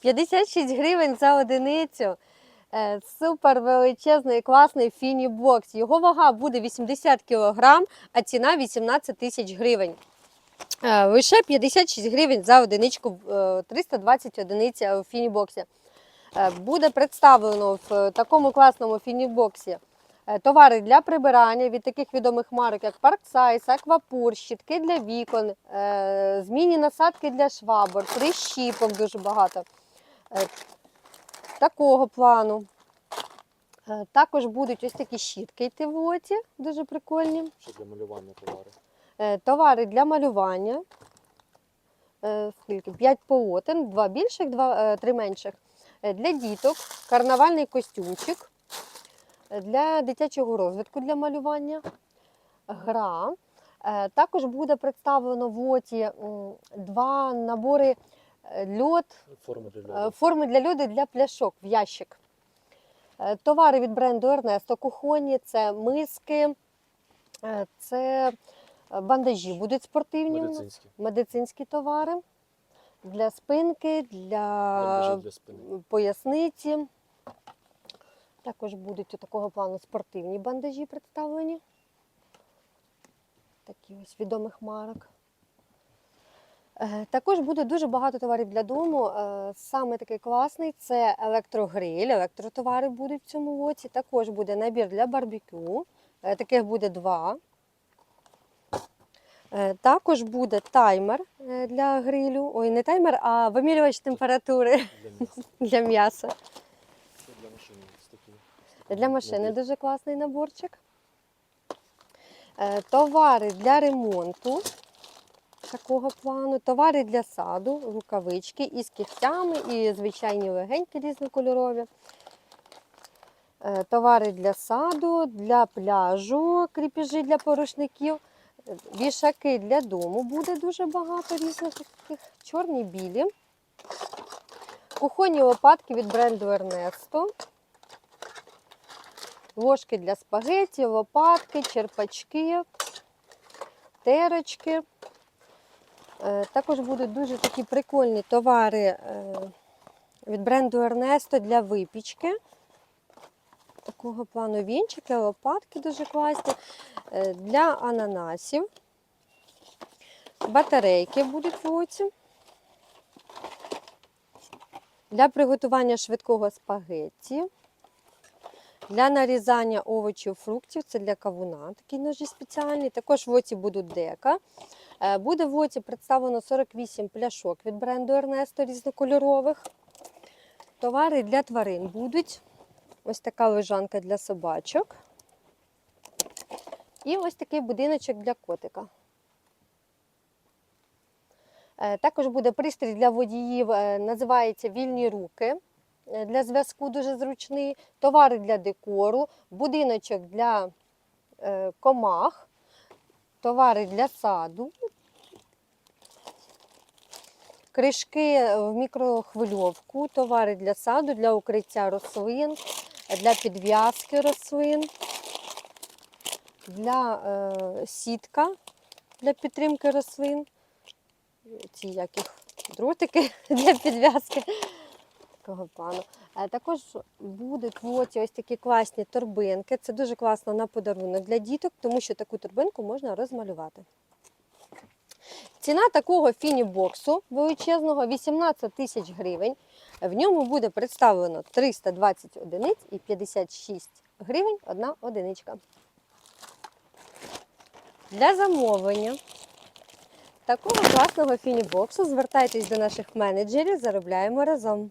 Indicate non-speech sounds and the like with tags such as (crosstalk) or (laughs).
56 гривень за одиницю. Е, Супер величезний, класний фінібокс. Його вага буде 80 кг, а ціна 18 тисяч гривень. Е, Лише 56 гривень за одиничку, е, 320 одиниць у фінібоксі. Е, Буде представлено в такому класному фінібоксі е, товари для прибирання від таких відомих марок, як Parksize, Аквапур, щітки для вікон, е, змінні насадки для швабр, прищіпок дуже багато. Е, Такого плану. Е, Також будуть ось такі щітки йти в лоті, дуже прикольні. Що для малювання товари. Е, Товари для малювання. Скільки? 5 полотен, 2 більших, 2, 3 менших. Для діток карнавальний костюмчик. Для дитячого розвитку для малювання. Гра. Також буде представлено в лоті м, два набори льод, Форми для Е, льоду. Форми для льоду для пляшок в ящик. Е, Товари від бренду Ernesto кухонні, це миски, е, це е, бандажі будуть спортивні, Медицинські. медицинські товари для спинки, для для спини. поясниці. Також будуть у такого плану спортивні бандажі представлені. Такі ось відомих марок. Е, Також буде дуже багато товарів для дому. Е, Саме такий класний це електрогриль, електротовари будуть в цьому лоті. Також буде набір для барбекю. Е, Таких буде два. Також буде таймер для грилю. Ой, не таймер, а вимірювач температури (laughs) Для м'яса. для машини. Для машини дуже класний наборчик. Товари для ремонту такого плану, товари для саду, рукавички із кігтями, і звичайні легенькі різнокольорові. Е, Товари для саду, для пляжу, кріпежі для порушників, вішаки для дому буде дуже багато різних таких чорні, білі. Кухонні лопатки від бренду Ernesto. Ложки для спагеті, лопатки, черпачки, терочки. Е, Також будуть дуже такі прикольні товари е, від бренду Ernesto для випічки. Такого плану вінчики, лопатки дуже класні. Е, Для ананасів. Батарейки будуть в лоці. Для приготування швидкого спагетті. Для нарізання овочів, фруктів це для кавуна такі ножі спеціальні. Також в оці будуть дека. Е, Буде в оці представлено 48 пляшок від бренду Ernesto різнокольорових. Товари для тварин будуть. Ось така лежанка для собачок. І ось такий будиночок для котика. Е, Також буде пристрій для водіїв, е, називається Вільні руки. Для зв'язку дуже зручний, товари для декору, будиночок для комах, товари для саду, кришки в мікрохвильовку, товари для саду, для укриття рослин, для підв'язки рослин, для е, сітка для підтримки рослин, ці яких дротики (laughs) для підв'язки такого плану. Е, Також будуть в ось такі класні торбинки. Це дуже класно на подарунок для діток, тому що таку торбинку можна розмалювати. Ціна такого фінібоксу величезного 18 тисяч гривень. В ньому буде представлено 320 одиниць і 56 гривень одна одиничка. Для замовлення такого класного фінібоксу звертайтесь до наших менеджерів, заробляємо разом.